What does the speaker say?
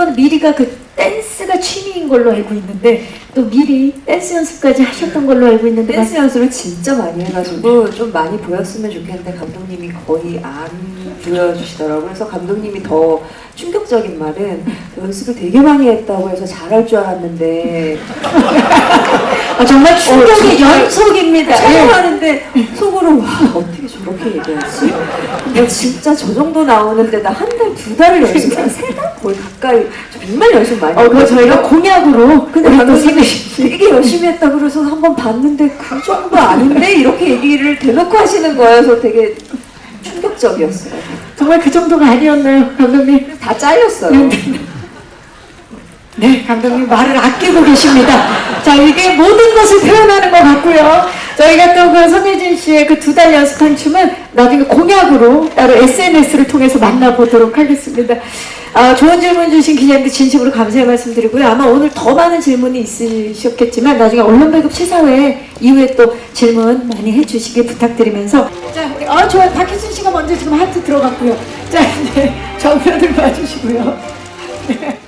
이번 미리가 그 댄스가 취미인 걸로 알고 있는데 또 미리 댄스 연습까지 하셨던 걸로 알고 있는데 댄스 연습을 진짜 많이 해가지고 좀 많이 보였으면 좋겠는데 감독님이 거의 안 보여주시더라고요. 그래서 감독님이 더 충격적인 말은 연습을 되게 많이 했다고 해서 잘할 줄 알았는데 아, 정말 충격의 정말 연속입니다. 예. 촬영하는데 속으로 와 어떻게 저렇게 얘기하지? 나 진짜 저 정도 나오는데 나 한 달 두 달을 연습 한 세달 거의 가까이 정말 연습 많이 어, 그. 저희가 공 약으로 근데 우리 또 감독님이 생각이 되게 열심히 했다 그래서 한번 봤는데 그 정도 아닌데 이렇게 얘기를 대놓고 하시는 거여서 되게 충격적이었어요. 정말 그 정도가 아니었나요, 감독님? 다 잘렸어요. 네, 감독님 말을 아끼고 계십니다. 자, 이게 모든 것을 표현하는 것 같고요. 저희가 또 그 손예진 씨의 그 두 달 연습한 춤은 나중에 공약으로 따로 SNS를 통해서 만나보도록 하겠습니다. 아, 좋은 질문 주신 기자님들 진심으로 감사의 말씀드리고요. 아마 오늘 더 많은 질문이 있으셨겠지만 나중에 언론 배급 시사회 이후에 또 질문 많이 해주시길 부탁드리면서 자, 아, 좋아요. 박혜순 씨가 먼저 지금 하트 들어갔고요. 자, 이제 정면을 봐주시고요. 네.